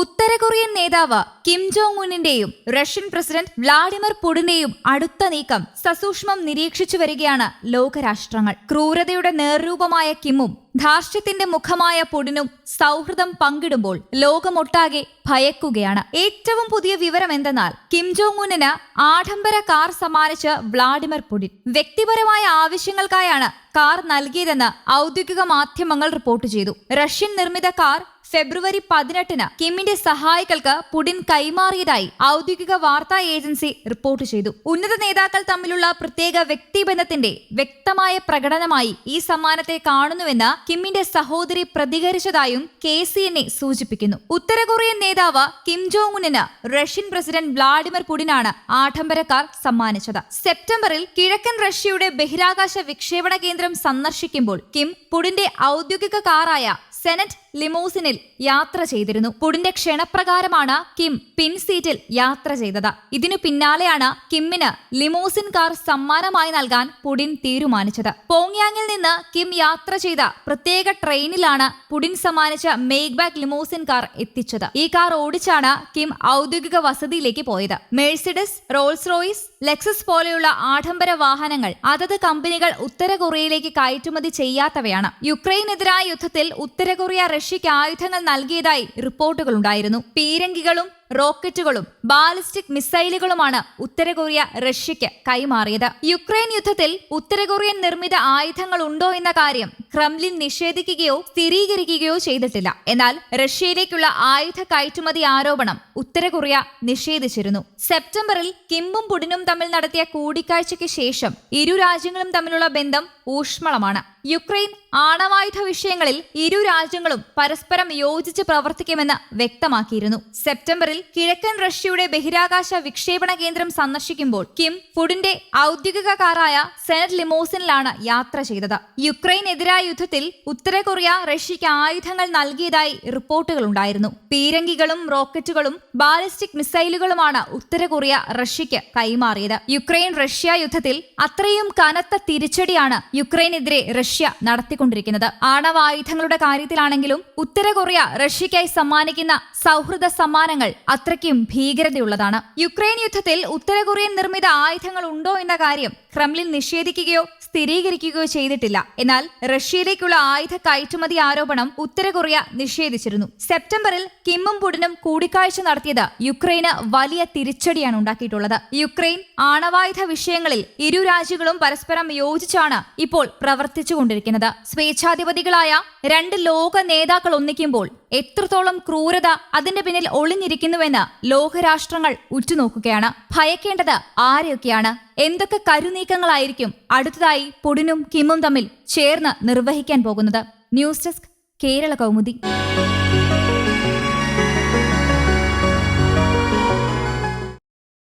ഉത്തര Korean നേതാവ് Kim Jong ഉന്നിന്റെയും Russian president Vladimir പുടിന്റെയും അടുത്ത നീക്കം സസൂക്ഷ്മം നിരീക്ഷിച്ചു വരികയാണ് ലോകരാഷ്ട്രങ്ങൾ. ക്രൂരതയുടെ നേർരൂപമായ കിമ്മും ധാർഷ്ട്യത്തിന്റെ മുഖമായ പുടിനും സൗഹൃദം പങ്കിടുമ്പോൾ ലോകമൊട്ടാകെ ഭയക്കുകയാണ്. ഏറ്റവും പുതിയ വിവരം എന്തെന്നാൽ കിം ജോങ് ഉന്നിന് ആഡംബര കാർ സമ്മാനിച്ച് വ്ളാഡിമിർ പുടിൻ. വ്യക്തിപരമായ ആവശ്യങ്ങൾക്കായാണ് കാർ നൽകിയതെന്ന് ഔദ്യോഗിക മാധ്യമങ്ങൾ റിപ്പോർട്ട് ചെയ്തു. റഷ്യൻ നിർമ്മിത കാർ ഫെബ്രുവരി പതിനെട്ടിന് കിമ്മിന്റെ സഹായികൾക്ക് പുടിൻ കൈമാറിയതായി ഔദ്യോഗിക വാർത്താ ഏജൻസി റിപ്പോർട്ട് ചെയ്തു. ഉന്നത നേതാക്കൾ തമ്മിലുള്ള പ്രത്യേക വ്യക്തിബന്ധത്തിന്റെ വ്യക്തമായ പ്രകടനമായി ഈ സമ്മാനത്തെ കാണുന്നുവെന്ന് കിമ്മിന്റെ സഹോദരി പ്രതികരിച്ചതായും കെ സി സൂചിപ്പിക്കുന്നു. ഉത്തര കൊറിയൻ നേതാവ് കിം ജോങ് ഉന്നിന് റഷ്യൻ പ്രസിഡന്റ് വ്ളാഡിമിർ പുടിനാണ് ആഡംബരക്കാർ കാർ സമ്മാനിച്ചത്. സെപ്റ്റംബറിൽ കിഴക്കൻ റഷ്യയുടെ ബഹിരാകാശ വിക്ഷേപണ കേന്ദ്രം സന്ദർശിക്കുമ്പോൾ കിം പുടിന്റെ ഔദ്യോഗിക കാറായ സെനറ്റ് ലിമോസിനിൽ യാത്ര ചെയ്തിരുന്നു. പുടിന്റെ ക്ഷണപ്രകാരമാണ് കിം പിൻസീറ്റിൽ യാത്ര ചെയ്തത്. ഇതിനു പിന്നാലെയാണ് കിമ്മിന് ലിമോസിൻ കാർ സമ്മാനമായി നൽകാൻ പുടിൻ തീരുമാനിച്ചത്. പോങ്യാങ്ങിൽ നിന്ന് കിം യാത്ര ചെയ്ത പ്രത്യേക ട്രെയിനിലാണ് പുടിൻ സമ്മാനിച്ച മേക്ക് ബാക്ക് ലിമോസിൻ കാർ എത്തിച്ചത്. ഈ കാർ ഓടിച്ചാണ് കിം ഔദ്യോഗിക വസതിയിലേക്ക് പോയത്. മേഴ്സിഡസ് റോൾസ് റോയിസ് ലെക്സസ് പോലെയുള്ള ആഡംബര വാഹനങ്ങൾ അതത് കമ്പനികൾ ഉത്തര കൊറിയയിലേക്ക് കയറ്റുമതി ചെയ്യാത്തവയാണ്. യുക്രൈനെതിരായ യുദ്ധത്തിൽ ഉത്തര കൊറിയ റഷ്യയ്ക്ക് ആയുധങ്ങൾ നൽകിയതായി റിപ്പോർട്ടുകളുണ്ടായിരുന്നു. പീരങ്കികളും റോക്കറ്റുകളും ബാലിസ്റ്റിക് മിസൈലുകളുമാണ് ഉത്തര കൊറിയ റഷ്യയ്ക്ക് കൈമാറിയത്. യുക്രൈൻ യുദ്ധത്തിൽ ഉത്തര കൊറിയൻ നിർമ്മിത ആയുധങ്ങൾ ഉണ്ടോ എന്ന കാര്യം ക്രെംലിൻ നിഷേധിക്കുകയോ സ്ഥിരീകരിക്കുകയോ ചെയ്തിട്ടില്ല. എന്നാൽ റഷ്യയിലേക്കുള്ള ആയുധ കയറ്റുമതി ആരോപണം ഉത്തര കൊറിയ നിഷേധിച്ചിരുന്നു. സെപ്റ്റംബറിൽ കിമ്മും പുടിനും തമ്മിൽ നടത്തിയ കൂടിക്കാഴ്ചയ്ക്ക് ശേഷം ഇരു രാജ്യങ്ങളും തമ്മിലുള്ള ബന്ധം ഊഷ്മളമാണ്. യുക്രൈൻ ആണവായുധ വിഷയങ്ങളിൽ ഇരു രാജ്യങ്ങളും പരസ്പരം യോജിച്ച് പ്രവർത്തിക്കുമെന്ന് വ്യക്തമാക്കിയിരുന്നു. സെപ്റ്റംബറിൽ കിഴക്കൻ റഷ്യയുടെ ബഹിരാകാശ വിക്ഷേപണ കേന്ദ്രം സന്ദർശിക്കുമ്പോൾ കിം ഫുഡിന്റെ ഔദ്യോഗിക കാറായ സെനറ്റ് ലിമോസിനിലാണ് യാത്ര ചെയ്തത്. യുക്രൈനെതിരായ യുദ്ധത്തിൽ ഉത്തര കൊറിയ റഷ്യയ്ക്ക് ആയുധങ്ങൾ നൽകിയതായി റിപ്പോർട്ടുകളുണ്ടായിരുന്നു പീരങ്കികളും റോക്കറ്റുകളും ബാലിസ്റ്റിക് മിസൈലുകളുമാണ് ഉത്തര കൊറിയ റഷ്യയ്ക്ക് കൈമാറിയത്. യുക്രൈൻ റഷ്യ യുദ്ധത്തിൽ അത്രയും കനത്ത തിരിച്ചടിയാണ് യുക്രൈനെതിരെ റഷ്യ നടത്തിക്കൊണ്ടിരിക്കുന്നത്. ആണവായുധങ്ങളുടെ കാര്യത്തിലാണെങ്കിലും ഉത്തര കൊറിയ റഷ്യയ്ക്കായി സമ്മാനിക്കുന്ന സൗഹൃദ സമ്മാനങ്ങൾ അത്രയ്ക്കും ഭീകരതയുള്ളതാണ്. യുക്രൈൻ യുദ്ധത്തിൽ ഉത്തര കൊറിയൻ നിർമ്മിത ആയുധങ്ങൾ ഉണ്ടോ എന്ന കാര്യം ക്രെംലിൻ നിഷേധിക്കുകയോ സ്ഥിരീകരിക്കുകയോ ചെയ്തിട്ടില്ല. എന്നാൽ റഷ്യയിലേക്കുള്ള ആയുധ കയറ്റുമതി ആരോപണം ഉത്തര കൊറിയ നിഷേധിച്ചിരുന്നു. സെപ്റ്റംബറിൽ കിമ്മും പുടിനും കൂടിക്കാഴ്ച നടത്തിയത് യുക്രൈന് വലിയ തിരിച്ചടിയാണ് ഉണ്ടാക്കിയിട്ടുള്ളത്. യുക്രൈൻ ആണവായുധ വിഷയങ്ങളിൽ ഇരു രാജ്യങ്ങളും പരസ്പരം യോജിച്ചാണ് ഇപ്പോൾ പ്രവർത്തിച്ചുകൊണ്ടിരിക്കുന്നത്. സ്വേച്ഛാധിപതികളായ രണ്ട് ലോക നേതാക്കൾ ഒന്നിക്കുമ്പോൾ എത്രത്തോളം ക്രൂരത അതിന്റെ പിന്നിൽ ഒളിഞ്ഞിരിക്കുന്നുവെന്ന് ലോകരാഷ്ട്രങ്ങൾ ഉറ്റുനോക്കുകയാണ്. ഭയക്കേണ്ടത് ആരെയൊക്കെയാണ്? എന്തൊക്കെ കരുനീക്കങ്ങളായിരിക്കും അടുത്തതായി പുടിനും കിമ്മും തമ്മിൽ ചേർന്ന് നിർവഹിക്കാൻ പോകുന്നത്? News desk Kerala Kaumudi.